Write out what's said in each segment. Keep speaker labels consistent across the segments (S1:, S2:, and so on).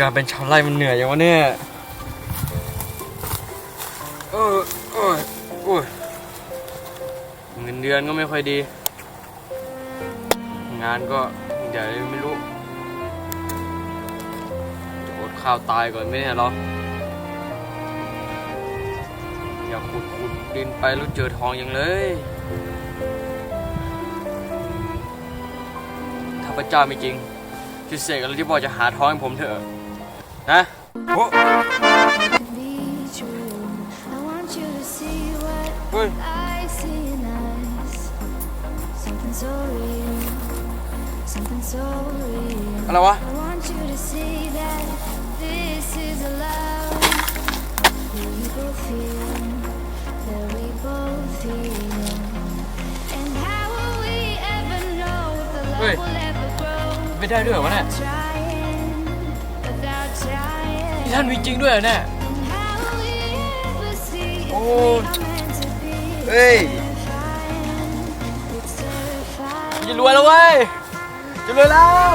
S1: การเป็นชาวไร่มันเหนื่อยอย่างวะเนี่ยเออเออโอ้ยเงินเดือนก็ไม่ค่อยดี งานก็เดี๋ยวไม่รู้จะอดข้าวตายก่อนไหมเนี่ยเราอย่าขุดขุดดินไปแล้วเจอทองอย่างเลย ถ้าพระเจ้าไม่จริงที่เสกอะไรที่บอกจะหาทองให้ผมเถอะ นะโอ้
S2: be true. I want you to see what
S1: เฮ้ย
S2: I see in us. Something so real, something so real.
S1: อะไรวะ
S2: I want you to see that this is a love that we both feel, that we both feel. And how will we ever know if the love
S1: Wait.
S2: will ever grow?
S1: ไม่ได้ด้วยเหรอวะเนี่ย ท่านมีจริงด้วยเหรอเนี่ย
S2: How will we ever see if
S1: Oh.
S2: we are meant to be?
S1: Hey.
S2: Terrifying, it's terrifying.
S1: จะรวยแล้วเว้ยจะรวยแล้ว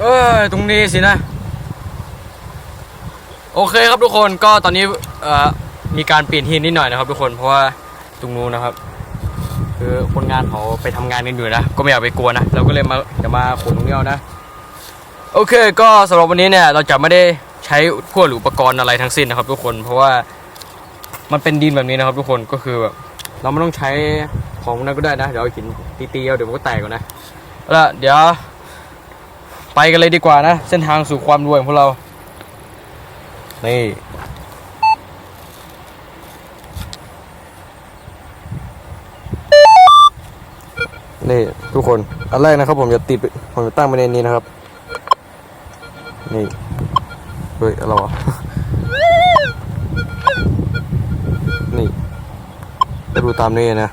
S1: เออตรงนี้สินะ โอเคครับทุกคนก็ตอนนี้เอ่อมีการเปลี่ยนทีมนิดหน่อยนะครับ ทุกคนเพราะว่าตรงนู้นนะครับ คือคนงานเขาไปทำงานกันอยู่นะ ก็ไม่อยากไปกลัวนะ เราก็เลยมาจะมาขนตรงนี้เอานะ โอเคก็สำหรับวันนี้เนี่ยเราจะไม่ได้ใช้พวกหรืออุปกรณ์อะไรทั้งสิ้นนะครับ ทุกคนเพราะว่ามันเป็นดินแบบนี้นะครับ ทุกคนก็คือแบบเราไม่ต้องใช้ของนั้นก็ได้นะ เดี๋ยวเอาหินตีๆเอาเดี๋ยวมันก็แตกก่อนนะเอาละเดี๋ยว ไปกันเลยดีกว่านะ เส้นทางสู่ความรวยของพวกเรา นี่ นี่ทุกคน อันแรกนะครับผมจะติดผมจะตั้งไปในนี้นะครับ นี่ เฮ้ยอะไรวะนี่ดูตามนี้นะ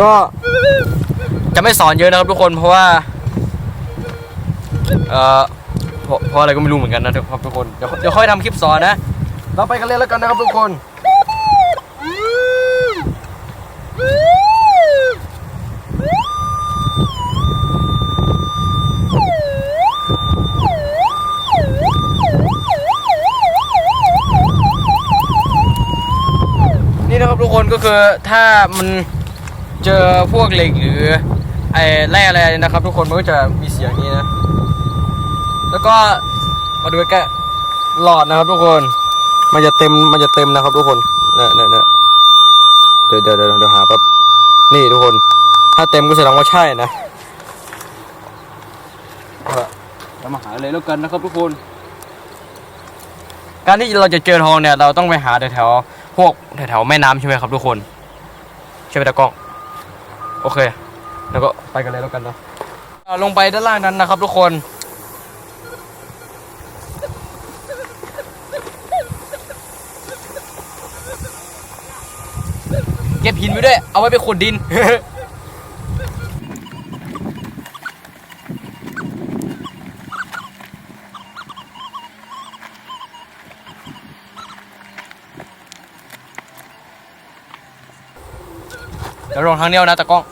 S1: ก็ จะไม่สอนเยอะนะครับทุกคนเพราะว่า เอ่อเพราะเพราะอะไรก็ไม่รู้เหมือนกันนะครับทุกคนเดี๋ยวเดี๋ยวค่อยทำคลิปสอนนะ เราไปกันเลยแล้วกันนะครับทุกคนนี่นะครับทุกคนก็คือถ้ามัน เจอพวกเหล็กหรือไอ้แร่อะไรนะครับ ทุกคนมันก็จะมีเสียงนี้นะ แล้วก็มาดูใกล้ๆหลอดนะครับ ทุกคน มันจะเต็มมันจะเต็มนะครับ ทุกคนเนี่ยเนี่ยเนี่ยเดี๋ยวเดี๋ยวเดี๋ยวเดี๋ยวหาแป๊บนี่ทุกคน ถ้าเต็มก็แสดงว่าใช่นะเอาละเรามาหาเลยแล้วกันนะครับทุกคน การที่เราจะเจอทองเนี่ย เราต้องไปหาแถวๆพวกแถวๆแม่น้ำใช่ไหมครับทุกคน ใช่ไหมตากล้อง โอเค แล้วก็ไปกันเลยแล้วกันเนาะลงไปด้านล่างนั้นนะครับ ทุกคนเก็บหินไว้ด้วย เอาไว้ไปขุดดิน ดี๋ยวลงทางเดียวนะตะกอง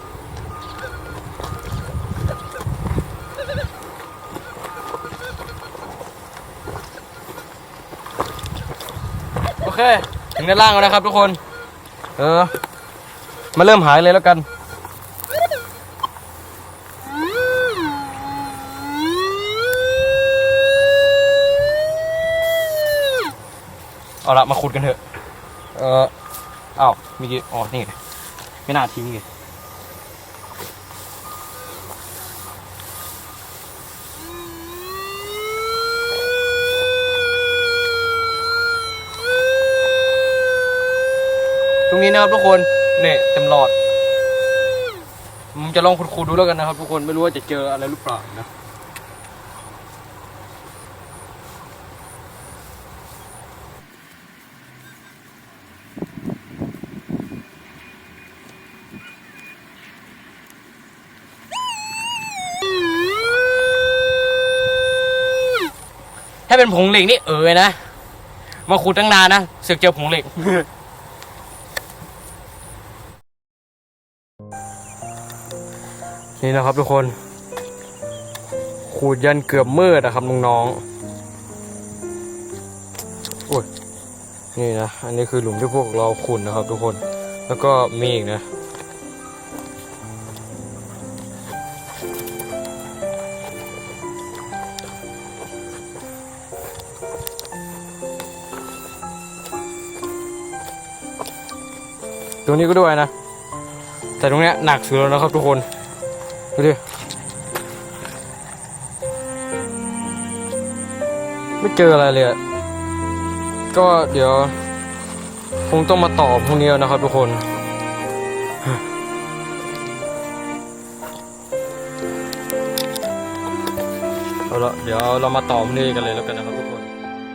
S1: โอเค ถึงด้านล่างแล้วนะครับทุกคน เออ มาเริ่มหายเลยแล้วกัน เอาละมาขุดกันเถอะ เอออ้าวมีกี่อ๋อ นี่ ไม่น่าทิ้งไงตรงนี้นะครับทุกคนเนี่ยเต็มหลอดผมจะลองขุดๆดูแล้วกันนะครับ ทุกคนไม่รู้ว่าจะเจออะไรหรือเปล่านะ เป็นผงเหล็กนี่เออนะ มาขุดตั้งนานนะเสือกเจอผงเหล็ก นี่นะครับทุกคน ขูดยันเกือบมืดนะครับน้องๆโอ้ยนี่นะ อันนี้คือหลุมที่พวกเราขุดนะครับทุกคน แล้วก็มีอีกนะ ตรงนี้ก็ด้วยนะ แต่ตรงเนี้ยหนักสุดแล้วนะครับทุกคนดูดิไม่เจออะไรเลยก็เดี๋ยว คงต้องมาต่อพรุ่งนี้แล้วนะครับทุกคนเอาละเดี๋ยวเรามาต่อพรุ่งนี้กันเลยแล้วกันนะครับทุกคน